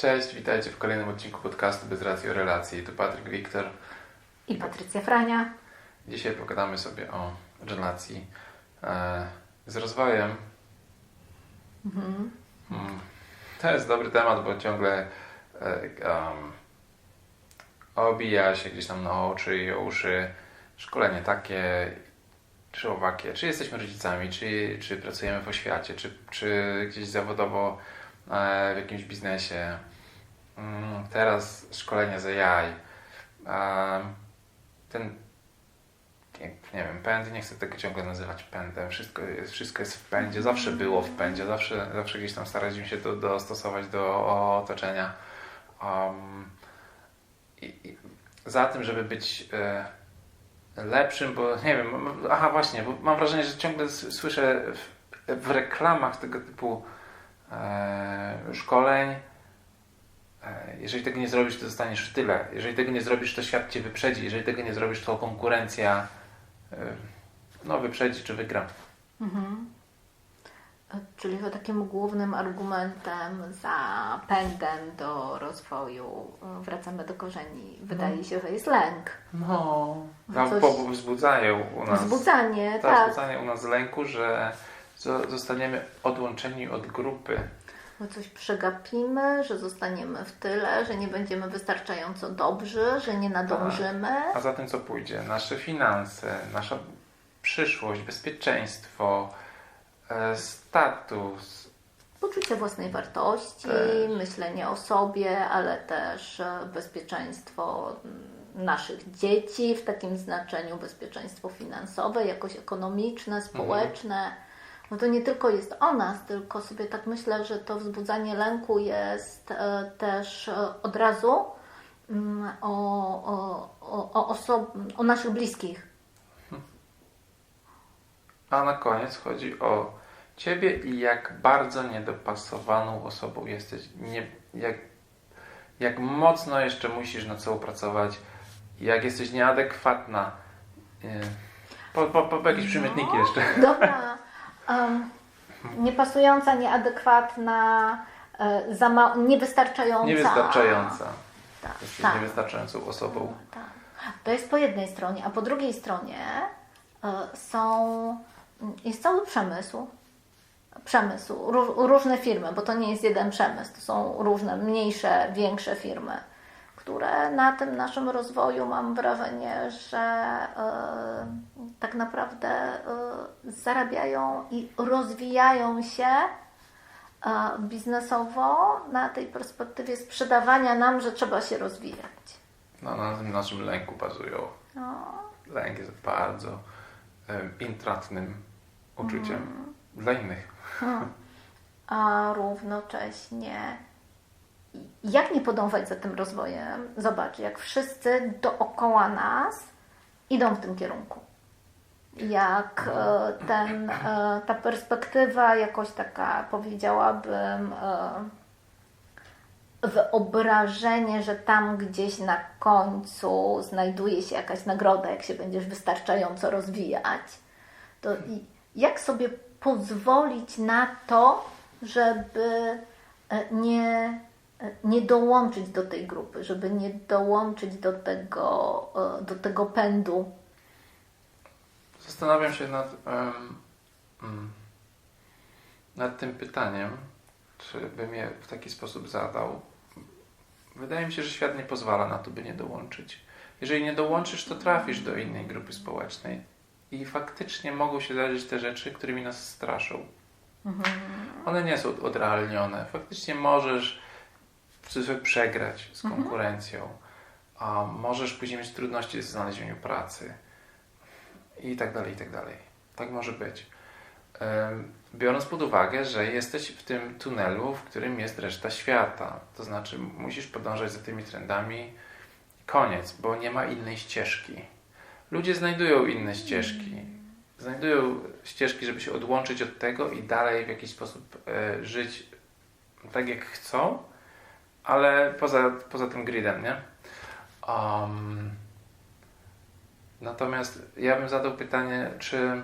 Cześć, witajcie w kolejnym odcinku podcastu Bez Racji o Relacji. Tu Patryk Wiktor. I Patrycja Frania. Dzisiaj pogadamy sobie o relacji e, z rozwojem. Mhm. Mm, To jest dobry temat, bo ciągle e, um, obija się gdzieś tam na oczy i o uszy szkolenie takie czy owakie. Czy jesteśmy rodzicami, czy, czy pracujemy w oświacie, czy, czy gdzieś zawodowo e, w jakimś biznesie. Mm, Teraz szkolenie z AI. Ten nie, wiem, pęd, nie chcę tego ciągle nazywać pędem. Wszystko jest, wszystko jest w pędzie, zawsze było w pędzie, zawsze, zawsze gdzieś tam staraliśmy się do, dostosować do otoczenia. Um, i, i za tym, żeby być e, lepszym, bo nie wiem, aha właśnie, bo mam wrażenie, że ciągle słyszę w, w reklamach tego typu e, szkoleń, jeżeli tego nie zrobisz, to zostaniesz w tyle. Jeżeli tego nie zrobisz, to świat cię wyprzedzi. Jeżeli tego nie zrobisz, to konkurencja e, no, wyprzedzi czy wygra. Mhm. E, Czyli chyba takim głównym argumentem za pędem do rozwoju e, wracamy do korzeni. Wydaje się, że jest lęk. No. Tam Coś- wzbudzają u nas. Wzbudzanie, tak, tak. wzbudzanie u nas lęku, że zo- zostaniemy odłączeni od grupy. Bo coś przegapimy, że zostaniemy w tyle, że nie będziemy wystarczająco dobrzy, że nie nadążymy. A za tym co pójdzie? Nasze finanse, nasza przyszłość, bezpieczeństwo, e, status. Poczucie własnej wartości, Też. myślenie o sobie, ale też e, bezpieczeństwo mm, naszych dzieci, w takim znaczeniu bezpieczeństwo finansowe, jakoś ekonomiczne, społeczne. No to nie tylko jest o nas, tylko sobie tak myślę, że to wzbudzanie lęku jest e, też e, od razu mm, o, o, o, o, osob- o naszych bliskich. A na koniec chodzi o Ciebie i jak bardzo niedopasowaną osobą jesteś. Nie, jak, jak mocno jeszcze musisz nad sobą pracować. Jak jesteś nieadekwatna. E, Po, po, po, jakieś przymiotniki jeszcze. Dobra. Um, niepasująca, nieadekwatna, e, za ma- niewystarczająca. Niewystarczająca. Tak, Jesteś tak, niewystarczającą osobą. tak. To jest po jednej stronie, a po drugiej stronie e, są, jest cały przemysł. Przemysł, ró- różne firmy, bo to nie jest jeden przemysł, to są różne, mniejsze, większe firmy, które na tym naszym rozwoju mam wrażenie, że e, tak naprawdę e, zarabiają i rozwijają się e, biznesowo na tej perspektywie sprzedawania nam, że trzeba się rozwijać. No, na tym naszym lęku bazują. No, Lęk jest bardzo intratnym uczuciem dla innych. a równocześnie jak nie podążać za tym rozwojem? Zobacz, jak wszyscy dookoła nas idą w tym kierunku. Jak e, ten, e, ta perspektywa jakoś taka, powiedziałabym, e, wyobrażenie, że tam gdzieś na końcu znajduje się jakaś nagroda, jak się będziesz wystarczająco rozwijać, to jak sobie pozwolić na to, żeby nie, nie dołączyć do tej grupy, żeby nie dołączyć do tego, e, do tego pędu. Zastanawiam się nad, mm, nad tym pytaniem, czy bym je w taki sposób zadał. Wydaje mi się, że świat nie pozwala na to, by nie dołączyć. Jeżeli nie dołączysz, to trafisz do innej grupy społecznej. I faktycznie mogą się zdarzyć te rzeczy, którymi nas straszą. One nie są odrealnione. Faktycznie możesz cudzysłowie przegrać z konkurencją. A możesz później mieć trudności z znalezieniem pracy. I tak dalej, i tak dalej. Tak może być. Biorąc pod uwagę, że jesteś w tym tunelu, w którym jest reszta świata. To znaczy, musisz podążać za tymi trendami. Koniec, bo nie ma innej ścieżki. Ludzie znajdują inne ścieżki. Znajdują ścieżki, żeby się odłączyć od tego i dalej w jakiś sposób e, żyć tak, jak chcą, ale poza, poza tym gridem, nie? Um, natomiast ja bym zadał pytanie, czy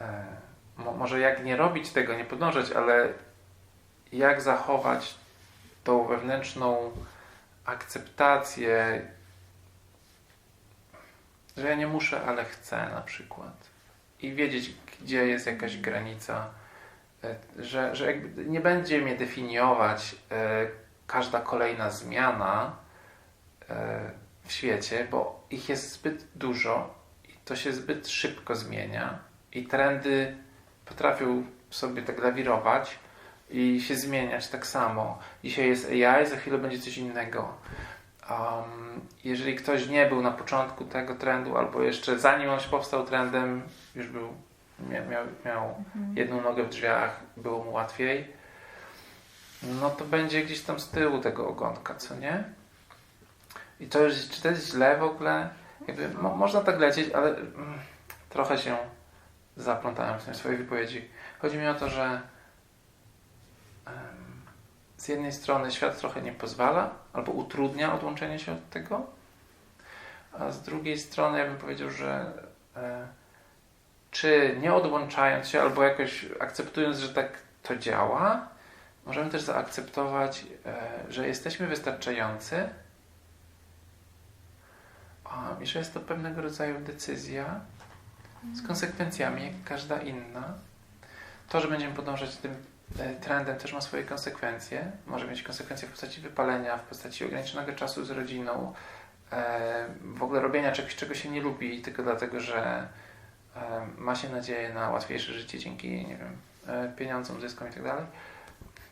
e, mo, może jak nie robić tego, nie podążać, ale jak zachować tą wewnętrzną akceptację, że ja nie muszę, ale chcę na przykład. I wiedzieć, gdzie jest jakaś granica, e, że, że nie będzie mnie definiować e, każda kolejna zmiana e, w świecie, bo ich jest zbyt dużo i to się zbyt szybko zmienia i trendy potrafią sobie tak lawirować i się zmieniać tak samo. Dzisiaj jest AI, za chwilę będzie coś innego. Um, jeżeli ktoś nie był na początku tego trendu, albo jeszcze zanim on się powstał trendem, już był, miał, miał, miał jedną nogę w drzwiach, było mu łatwiej, no to będzie gdzieś tam z tyłu tego ogonka, co nie? I to już, czy to jest źle w ogóle? Jakby, mo, można tak lecieć, ale mm, trochę się zaplątałem w tej swojej wypowiedzi. Chodzi mi o to, że em, z jednej strony świat trochę nie pozwala albo utrudnia odłączenie się od tego, a z drugiej strony ja bym powiedział, że e, czy nie odłączając się albo jakoś akceptując, że tak to działa, możemy też zaakceptować, e, że jesteśmy wystarczający i że jest to pewnego rodzaju decyzja z konsekwencjami, jak każda inna. To, że będziemy podążać tym e, trendem też ma swoje konsekwencje. Może mieć konsekwencje w postaci wypalenia, w postaci ograniczonego czasu z rodziną, e, w ogóle robienia czegoś, czego się nie lubi, tylko dlatego, że ma się nadzieję na łatwiejsze życie dzięki, nie wiem, pieniądzom, zyskom i tak dalej.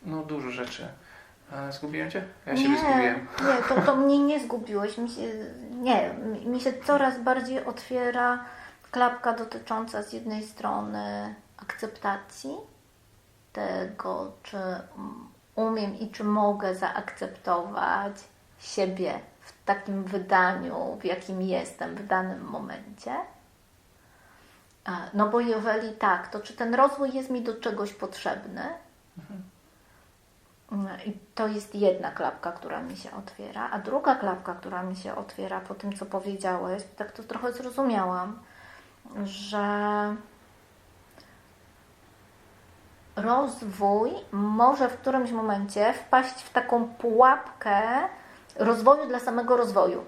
No dużo rzeczy. Zgubiłem Cię? Ja siebie nie, zgubiłem. nie, to, to mnie nie zgubiłeś. Mi się, nie, mi- się coraz bardziej otwiera klapka dotycząca z jednej strony akceptacji tego, czy umiem i czy mogę zaakceptować siebie w takim wydaniu, w jakim jestem w danym momencie. No bo jeżeli tak, to czy ten rozwój jest mi do czegoś potrzebny? I to jest jedna klapka, która mi się otwiera, a druga klapka, która mi się otwiera po tym, co powiedziałeś, tak to trochę zrozumiałam, że rozwój może w którymś momencie wpaść w taką pułapkę rozwoju dla samego rozwoju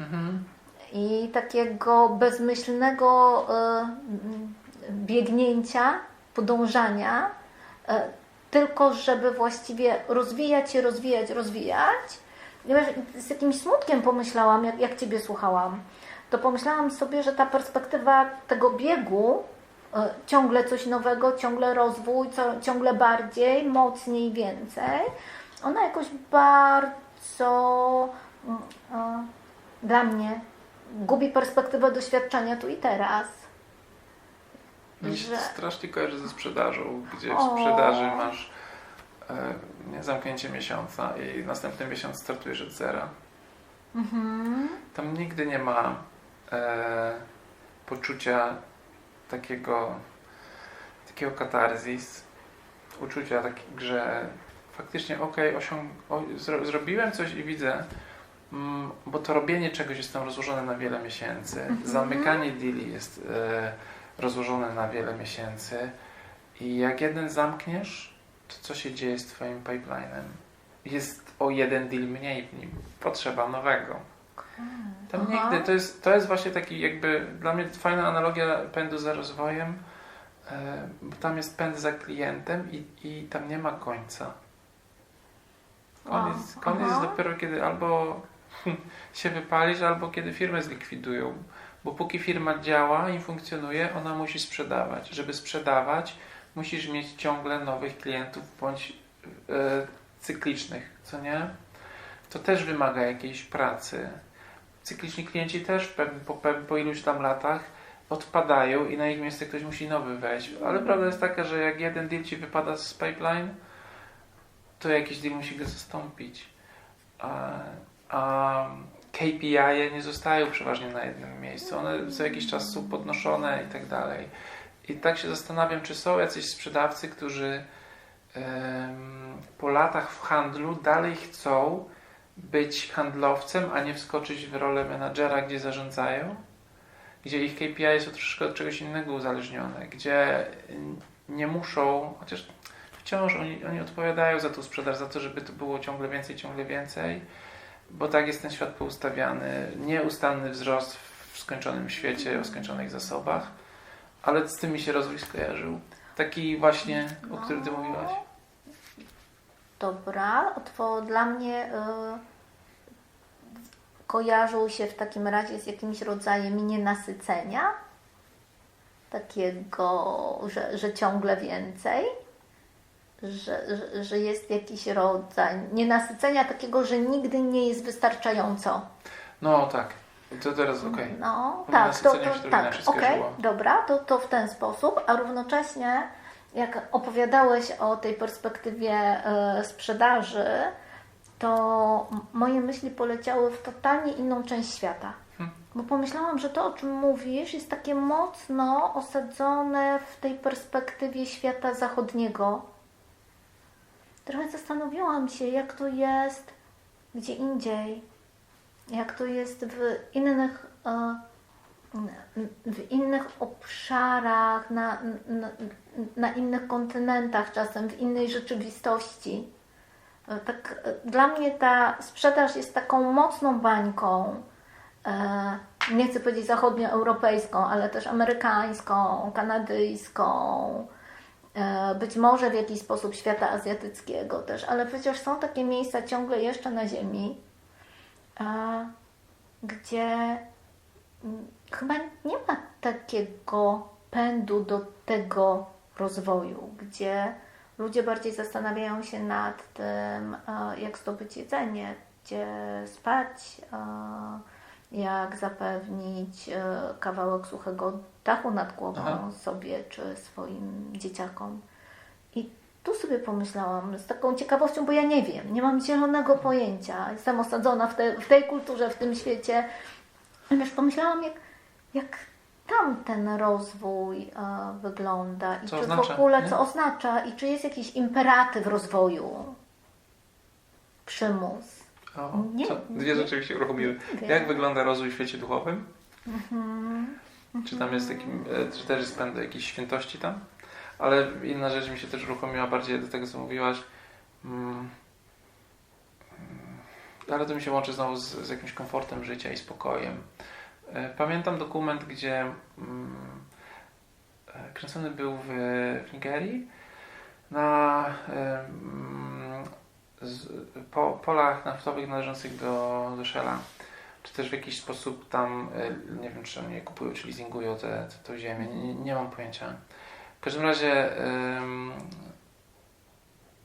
Mhm. i takiego bezmyślnego e, biegnięcia, podążania, e, tylko żeby właściwie rozwijać się, rozwijać, rozwijać. Z jakimś smutkiem pomyślałam, jak, jak Ciebie słuchałam, to pomyślałam sobie, że ta perspektywa tego biegu, e, ciągle coś nowego, ciągle rozwój, ciągle bardziej, mocniej, więcej, ona jakoś bardzo mm, e, dla mnie gubi perspektywę doświadczenia tu i teraz. Mi się Że- strasznie kojarzy ze sprzedażą, gdzie w sprzedaży masz e, zamknięcie miesiąca i następny miesiąc startujesz od zera. Mhm. Tam nigdy nie ma e, poczucia takiego, takiego katarzis, uczucia takiego, że faktycznie okej, osiąg- o, zro, zrobiłem coś i widzę, mm, bo to robienie czegoś jest tam rozłożone na wiele miesięcy, zamykanie deali jest e, rozłożone na wiele miesięcy i jak jeden zamkniesz, to co się dzieje z twoim pipelinem? Jest o jeden deal mniej w nim, potrzeba nowego. Tam Aha. nigdy, to jest, to jest właśnie taki jakby, dla mnie fajna analogia pędu za rozwojem, e, bo tam jest pęd za klientem i, i tam nie ma końca. Koniec, koniec jest dopiero kiedy albo się wypalisz, albo kiedy firmę zlikwidują. Bo póki firma działa i funkcjonuje, ona musi sprzedawać. Żeby sprzedawać, musisz mieć ciągle nowych klientów bądź e, cyklicznych, co nie? To też wymaga jakiejś pracy. Cykliczni klienci też po, pew- po iluś tam latach odpadają i na ich miejsce ktoś musi nowy wejść. Ale prawda jest taka, że jak jeden deal ci wypada z pipeline, to jakiś deal musi go zastąpić. A, a KPI -e nie zostają przeważnie na jednym miejscu. One co jakiś czas są podnoszone i tak dalej. I tak się zastanawiam, czy są jacyś sprzedawcy, którzy po latach w handlu dalej chcą być handlowcem, a nie wskoczyć w rolę menadżera, gdzie zarządzają, gdzie ich KPI są troszeczkę od czegoś innego uzależnione, gdzie nie muszą, chociaż wciąż oni, oni odpowiadają za tą sprzedaż, za to, żeby to było ciągle więcej, ciągle więcej, bo tak jest ten świat poustawiany. Nieustanny wzrost w skończonym świecie, o skończonych zasobach, ale z tym mi się rozwój skojarzył. Taki właśnie, o którym ty No. mówiłaś. Dobra, to dla mnie y, kojarzył się w takim razie z jakimś rodzajem nienasycenia, takiego, że, że ciągle więcej, że, że, że jest jakiś rodzaj nienasycenia takiego, że nigdy nie jest wystarczająco. No tak, to teraz okej. No, Bo tak, to, to tak, okej, skojarzyło. dobra, to, to w ten sposób, a równocześnie jak opowiadałeś o tej perspektywie e, sprzedaży, to moje myśli poleciały w totalnie inną część świata. Hmm. Bo pomyślałam, że to, o czym mówisz, jest takie mocno osadzone w tej perspektywie świata zachodniego. Trochę zastanowiłam się, jak to jest gdzie indziej, jak to jest w innych, e, w innych obszarach, na, na, na innych kontynentach, czasem w innej rzeczywistości. E, Tak, e, dla mnie ta sprzedaż jest taką mocną bańką, nie chcę powiedzieć zachodnioeuropejską, ale też amerykańską, kanadyjską, być może w jakiś sposób świata azjatyckiego też, ale przecież są takie miejsca ciągle jeszcze na Ziemi, e, gdzie mm, chyba nie ma takiego pędu do tego rozwoju, gdzie ludzie bardziej zastanawiają się nad tym, e, jak zdobyć jedzenie, gdzie spać, e, jak zapewnić e, kawałek suchego dachu nad głową Aha. sobie czy swoim dzieciakom. I tu sobie pomyślałam z taką ciekawością, bo ja nie wiem, nie mam zielonego pojęcia. Jestem osadzona w, te, w tej kulturze, w tym świecie. I wiesz, pomyślałam, jak, jak tam ten rozwój e, wygląda i Co czy oznacza, w ogóle nie? co oznacza i czy jest jakiś imperatyw rozwoju, przymus. O, Nie, co? Dwie nie. rzeczy się uruchomiły. Jak wygląda rozwój w świecie duchowym? Mhm. Czy tam jest taki, e, czy też jest pęd jakiejś świętości tam? Ale inna rzecz mi się też uruchomiła bardziej do tego, co mówiłaś. Mm. Mm. Ale to mi się łączy znowu z, z jakimś komfortem życia i spokojem. E, Pamiętam dokument, gdzie mm, e, kręcony był w, w Nigerii na mm, z, po, polach naftowych należących do, do Shella czy też w jakiś sposób tam, e, nie wiem, czy oni kupują, czy leasingują tę te, tą ziemię, nie, nie mam pojęcia. W każdym razie ym,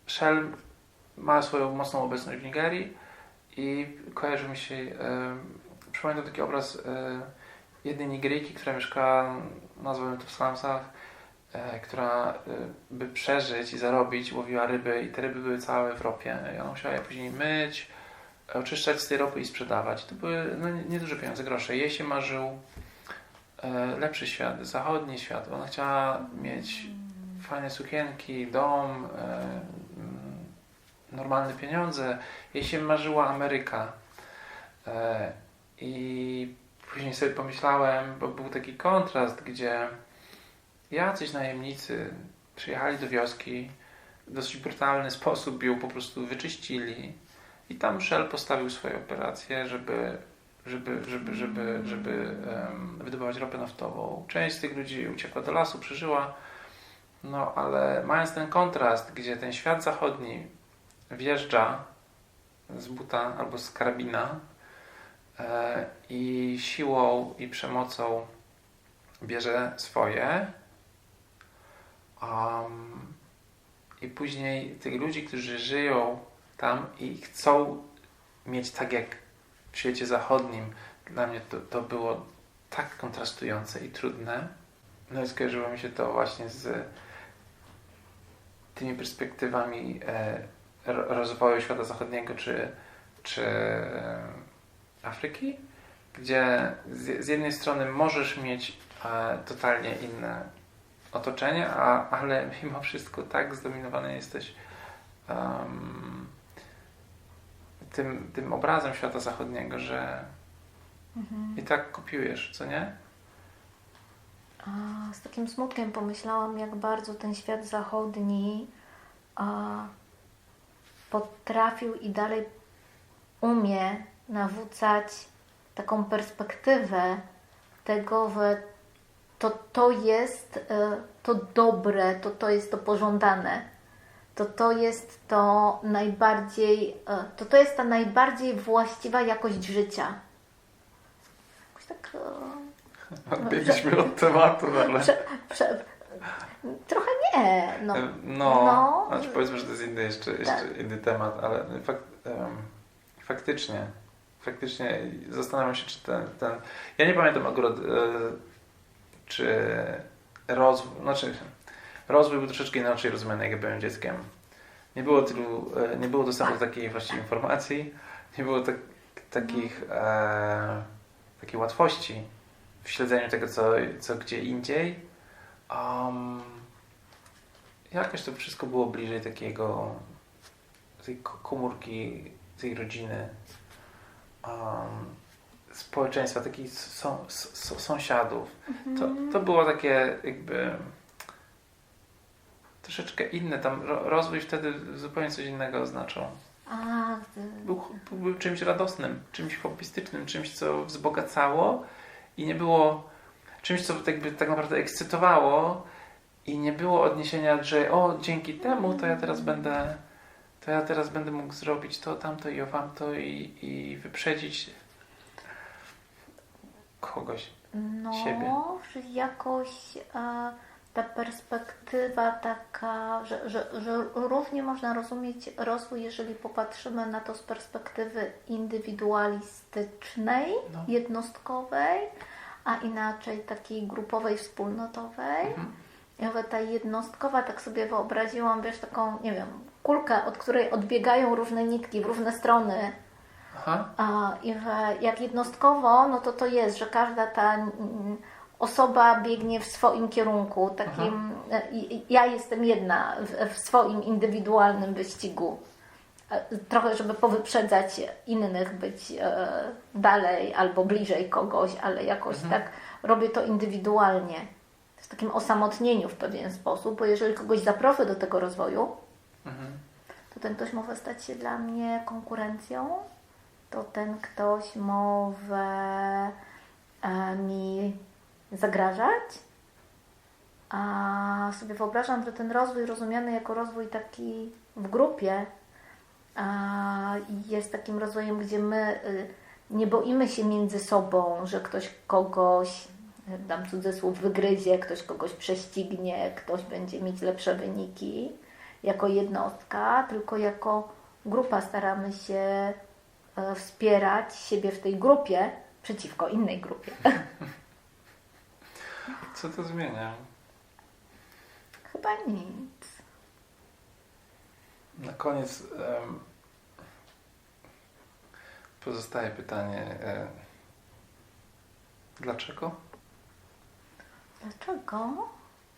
Shell ma swoją mocną obecność w Nigerii i kojarzy mi się, ym, przypomina taki obraz y, jednej Nigeryjki, która mieszkała, nazwałem to w slumsach, e, która by przeżyć i zarobić, łowiła ryby i te ryby były całe w ropie i ona musiała je później myć, oczyszczać z tej ropy i sprzedawać. To były no, nie- nieduże pieniądze, grosze. Jej się marzył e, lepszy świat, zachodni świat. Ona chciała mieć fajne sukienki, dom, e, mm, normalne pieniądze. Jej się marzyła Ameryka. E, I później sobie pomyślałem, bo był taki kontrast, gdzie jacyś najemnicy przyjechali do wioski, w dosyć brutalny sposób ją po prostu wyczyścili i tam Shell postawił swoje operacje, żeby, żeby, żeby, żeby, żeby em, wydobywać ropę naftową. Część z tych ludzi uciekła do lasu, przeżyła, no ale mając ten kontrast, gdzie ten świat zachodni wjeżdża z buta albo z karabina e, i siłą i przemocą bierze swoje, um, i później tych ludzi, którzy żyją tam i chcą mieć tak jak w świecie zachodnim. Dla mnie to, to było tak kontrastujące i trudne. No i skojarzyło mi się to właśnie z tymi perspektywami e, ro- rozwoju świata zachodniego czy, czy e, Afryki, gdzie z, jednej strony możesz mieć e, totalnie inne otoczenie, a, ale mimo wszystko tak zdominowany jesteś em, tym, tym obrazem świata zachodniego, że i tak kopiujesz, co nie? A z takim smutkiem pomyślałam, jak bardzo ten świat zachodni a, potrafił i dalej umie nawrócać taką perspektywę tego, że to, to jest e, to dobre, to, to jest to pożądane, to to jest to najbardziej, e, to, to jest ta najbardziej właściwa jakość życia. Jakoś tak e, Odbiegliśmy od tematu, ale... prze, prze, trochę nie. No. No, No. znaczy powiedzmy, że to jest inny jeszcze, jeszcze Tak. inny temat, ale fak, em, faktycznie, faktycznie zastanawiam się, czy ten, ten ja nie pamiętam akurat, e, czy rozwój, znaczy rozwój był troszeczkę inaczej rozumiany, jak byłem dzieckiem. Nie było tylu, e, nie było dostępu do takiej właściwie informacji, nie było tak, takich, e, takiej łatwości w śledzeniu tego, co, co gdzie indziej. Um, jakoś to wszystko było bliżej takiego tej ko- komórki, tej rodziny, um, społeczeństwa, takich sąsiadów. To, to było takie jakby troszeczkę inne. Tam ro, rozwój wtedy zupełnie coś innego oznaczał. A, Był, był czymś radosnym, czymś hobbystycznym, czymś, co wzbogacało i nie było czymś, co jakby tak naprawdę ekscytowało i nie było odniesienia, że o, dzięki temu to ja teraz będę to ja teraz będę mógł zrobić to, tamto i owamto i, i wyprzedzić kogoś. no, siebie. że jakoś e, ta perspektywa taka, że, że, że równie można rozumieć rozwój, jeżeli popatrzymy na to z perspektywy indywidualistycznej, No. jednostkowej, a inaczej takiej grupowej, wspólnotowej. Mhm. Ta jednostkowa, tak sobie wyobraziłam, wiesz, taką, nie wiem, kulkę, od której odbiegają różne nitki w różne strony. Aha. A, I że jak jednostkowo, no to to jest, że każda ta mm, osoba biegnie w swoim kierunku, takim, ja jestem jedna w, w swoim indywidualnym wyścigu. Trochę, żeby powyprzedzać innych, być e, dalej albo bliżej kogoś, ale jakoś Mhm. tak robię to indywidualnie. W takim osamotnieniu w pewien sposób, bo jeżeli kogoś zaproszę do tego rozwoju, Mhm. to ten ktoś może stać się dla mnie konkurencją, to ten ktoś może e, mi zagrażać. A sobie wyobrażam, że ten rozwój rozumiany jako rozwój taki w grupie jest takim rozwojem, gdzie my y, nie boimy się między sobą, że ktoś kogoś, dam cudzysłów, wygryzie, ktoś kogoś prześcignie, ktoś będzie mieć lepsze wyniki jako jednostka, tylko jako grupa staramy się e, wspierać siebie w tej grupie przeciwko innej grupie. Co to zmienia? Chyba nic. Na koniec em, pozostaje pytanie, e, dlaczego? Dlaczego?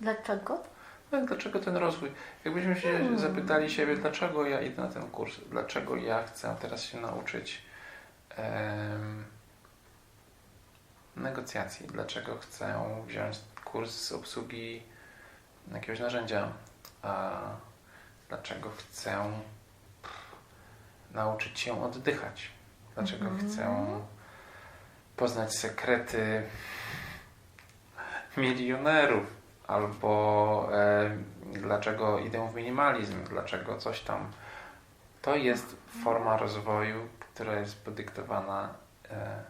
Dlaczego? No, dlaczego ten rozwój? Jakbyśmy się Hmm. zapytali siebie, dlaczego ja idę na ten kurs, dlaczego ja chcę teraz się nauczyć em, negocjacji, dlaczego chcę wziąć kurs z obsługi jakiegoś narzędzia, a dlaczego chcę nauczyć się oddychać, dlaczego Mhm. chcę poznać sekrety milionerów, albo e, dlaczego idę w minimalizm, dlaczego coś tam. To jest forma rozwoju, która jest podyktowana e,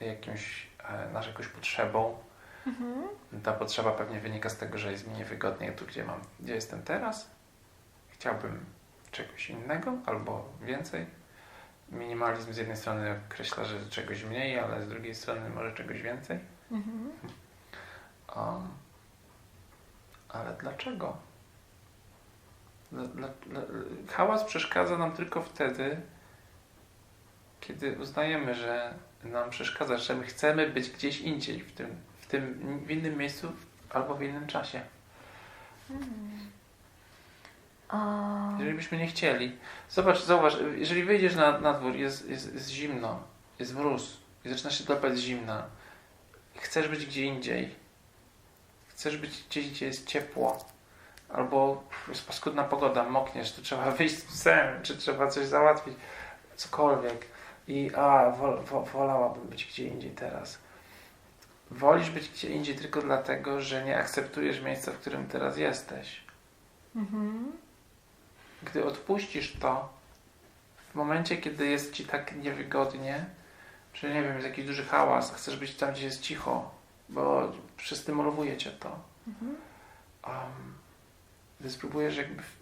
jakimś, e, naszą jakąś potrzebą. Mhm. Ta potrzeba pewnie wynika z tego, że jest mi niewygodnie tu, gdzie mam, gdzie jestem teraz. Chciałbym czegoś innego albo więcej. Minimalizm z jednej strony określa, że czegoś mniej, ale z drugiej strony może czegoś więcej. Mhm. Um, ale dlaczego? Dla, dla, dla, hałas przeszkadza nam tylko wtedy, kiedy uznajemy, że nam przeszkadza, że my chcemy być gdzieś indziej, w tym, w tym w innym miejscu albo w innym czasie. O, Jeżeli byśmy nie chcieli. Zobacz, zauważ, jeżeli wyjdziesz na, na dwór, jest, jest, jest zimno, jest mróz i zaczyna się dopać zimna. Chcesz być gdzie indziej. Chcesz być gdzieś, gdzie jest ciepło. albo jest paskudna pogoda, mokniesz, to trzeba wyjść z psem, czy trzeba coś załatwić, cokolwiek. I a, wol, wo, wolałabym być gdzie indziej teraz. Wolisz być gdzie indziej tylko dlatego, że nie akceptujesz miejsca, w którym teraz jesteś. Mhm. Gdy odpuścisz to, w momencie, kiedy jest ci tak niewygodnie, że nie wiem, jest jakiś duży hałas, chcesz być tam, gdzie jest cicho, bo przystymulowuje cię to. Mhm. Um, gdy spróbujesz jakby w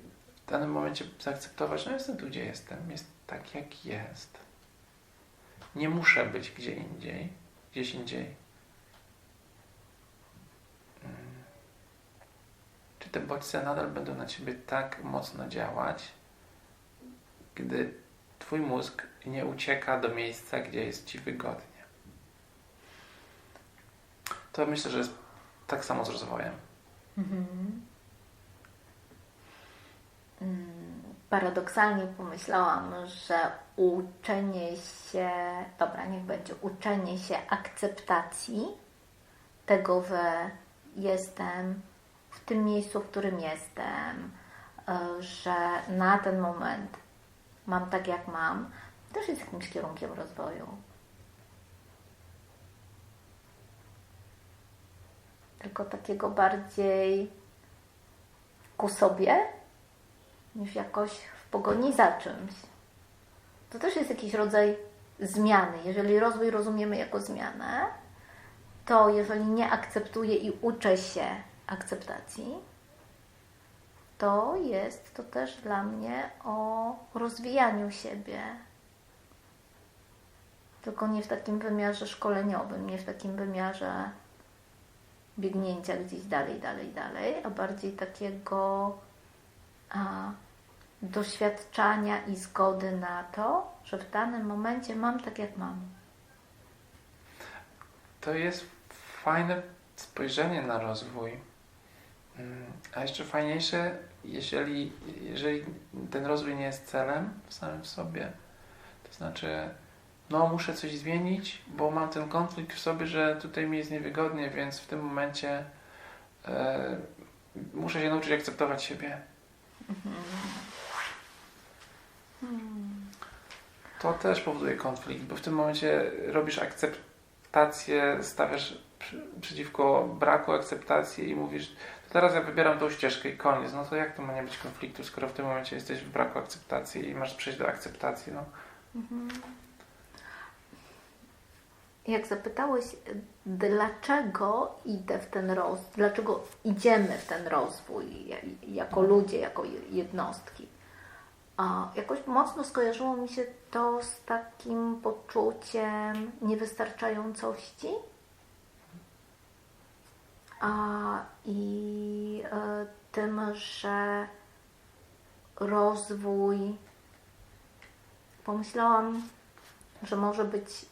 danym momencie zaakceptować, no jestem tu, gdzie jestem, jest tak, jak jest. Nie muszę być gdzie indziej, gdzieś indziej. Mm. Czy te bodźce nadal będą na ciebie tak mocno działać, gdy twój mózg nie ucieka do miejsca, gdzie jest ci wygodnie? To myślę, że jest tak samo z rozwojem. Mhm. Mm, Paradoksalnie pomyślałam, że uczenie się, dobra, niech będzie, uczenie się akceptacji tego, że jestem w tym miejscu, w którym jestem, y, że na ten moment mam tak, jak mam, też jest jakimś kierunkiem rozwoju. Tylko takiego bardziej ku sobie, niż jakoś w pogoni za czymś. To też jest jakiś rodzaj zmiany. Jeżeli rozwój rozumiemy jako zmianę, to jeżeli nie akceptuję i uczę się akceptacji, to jest to też dla mnie o rozwijaniu siebie. Tylko nie w takim wymiarze szkoleniowym, nie w takim wymiarze biegnięcia gdzieś dalej, dalej, dalej, a bardziej takiego doświadczania i zgody na to, że w danym momencie mam tak, jak mam. To jest fajne spojrzenie na rozwój. Mm, A jeszcze fajniejsze, jeżeli, jeżeli ten rozwój nie jest celem w samym sobie. To znaczy, no muszę coś zmienić, bo mam ten konflikt w sobie, że tutaj mi jest niewygodnie, więc w tym momencie e, muszę się nauczyć akceptować siebie. To też powoduje konflikt, bo w tym momencie robisz akceptację, stawiasz przeciwko braku akceptacji i mówisz, to teraz ja wybieram tą ścieżkę i koniec. No to jak to ma nie być konfliktu, skoro w tym momencie jesteś w braku akceptacji i masz przejść do akceptacji? No. Jak zapytałeś, dlaczego idę w ten rozwój, dlaczego idziemy w ten rozwój ja- jako ludzie, jako je- jednostki, a jakoś mocno skojarzyło mi się to z takim poczuciem niewystarczającości. A, I e, tym, że rozwój, pomyślałam, że może być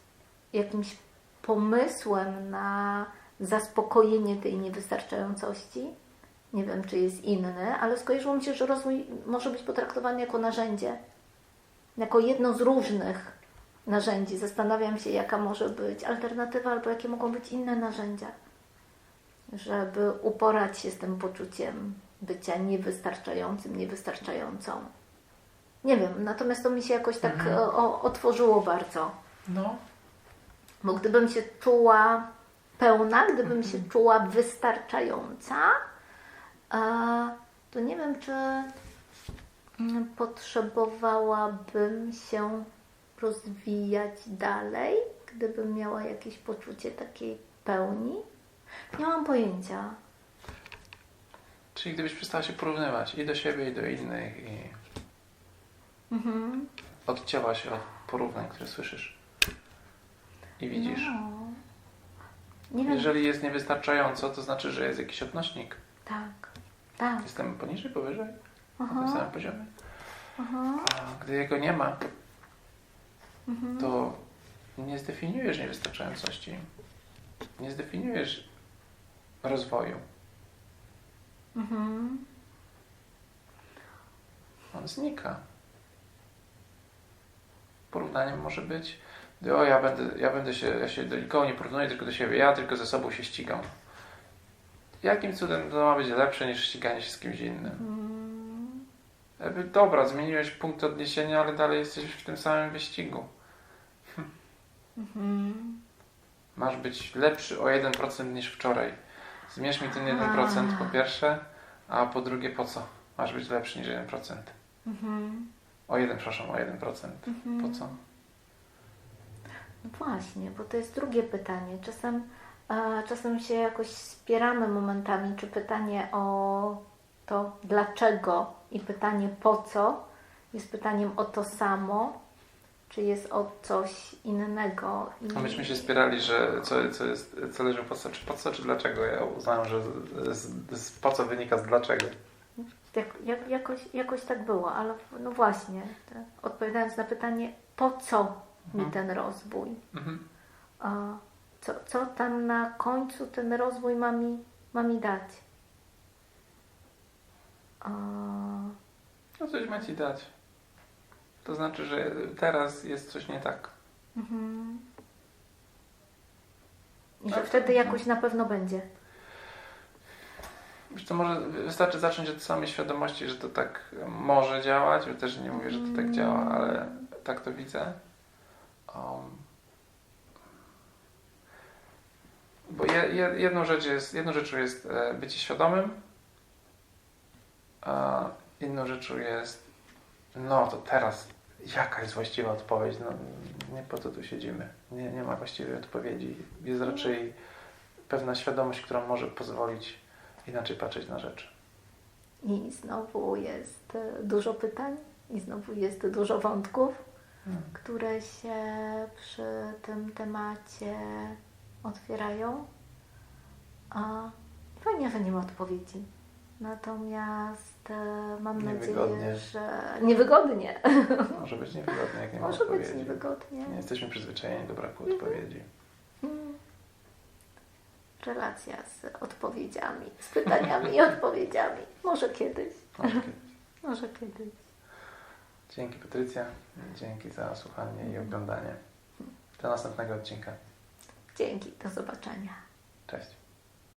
jakimś pomysłem na zaspokojenie tej niewystarczającości. Nie wiem, czy jest inny, ale skojarzyło mi się, że rozwój może być potraktowany jako narzędzie, jako jedno z różnych narzędzi. Zastanawiam się, jaka może być alternatywa, albo jakie mogą być inne narzędzia, żeby uporać się z tym poczuciem bycia niewystarczającym, niewystarczającą. Nie wiem, natomiast to mi się jakoś tak Mhm. o, otworzyło bardzo. no. Bo gdybym się czuła pełna, gdybym się czuła wystarczająca, e, to nie wiem, czy potrzebowałabym się rozwijać dalej, gdybym miała jakieś poczucie takiej pełni. Nie mam pojęcia. Czyli gdybyś przestała się porównywać i do siebie, i do innych, i Mhm. odcięła się od porównań, które słyszysz i widzisz. No. Nie wiem. Jeżeli jest niewystarczająco, to znaczy, że jest jakiś odnośnik. Tak. Tak. Jestem poniżej, powyżej, na tym Aha. samym poziomie. Aha. A gdy jego nie ma, Mhm. to nie zdefiniujesz niewystarczającości. Nie zdefiniujesz rozwoju. Mhm. On znika. Porównaniem może być, o ja będę, ja będę się, ja się do nikogo nie porównuję, tylko do siebie, ja tylko ze sobą się ścigam. Jakim cudem to ma być lepsze niż ściganie się z kimś innym? Mm, Jakby, dobra, zmieniłeś punkt odniesienia, ale dalej jesteś w tym samym wyścigu. mhm. Masz być lepszy o 1% niż wczoraj. Zmierz mi ten 1% po pierwsze, a po drugie po co? Masz być lepszy niż 1%. Mhm. O 1, przepraszam, o 1%. Po co? Właśnie, bo to jest drugie pytanie. Czasem, e, czasem się jakoś spieramy momentami, czy pytanie o to dlaczego i pytanie po co jest pytaniem o to samo, czy jest o coś innego. I... A myśmy się spierali, że co, co, jest, co leży po co, czy po co, czy dlaczego. Ja uznałem, że z, z, po co wynika z dlaczego. Jak, jak, jakoś, jakoś tak było, ale no właśnie, odpowiadając na pytanie po co mi Mhm. ten rozwój, Mhm. co, co tam na końcu ten rozwój ma mi, ma mi dać. No coś ma ci dać. To znaczy, że teraz jest coś nie tak. mhm. I że Tak. wtedy jakoś na pewno będzie. Wiesz co, może wystarczy zacząć od samej świadomości, że to tak może działać. Ja też nie mówię, że to tak działa, ale tak to widzę. Um, bo je, je, jedną, rzecz jest, jedną rzeczą jest e, bycie świadomym, a inną rzeczą jest no to teraz jaka jest właściwa odpowiedź? No, nie po to tu siedzimy. Nie, nie ma właściwej odpowiedzi. Jest raczej pewna świadomość, która może pozwolić inaczej patrzeć na rzeczy. I znowu jest e, dużo pytań, i znowu jest dużo wątków. Które się przy tym temacie otwierają. A fajnie, że nie ma odpowiedzi. Natomiast e, mam nadzieję, że niewygodnie. Może być niewygodnie, jak nie ma Może być odpowiedzi. niewygodnie. Nie jesteśmy przyzwyczajeni do braku Mhm. odpowiedzi. Mm. Relacja z odpowiedziami, z pytaniami i odpowiedziami. Może kiedyś. Może kiedyś. Może kiedyś. Dzięki Patrycja. Dzięki za słuchanie i oglądanie. Do następnego odcinka. Dzięki, do zobaczenia. Cześć.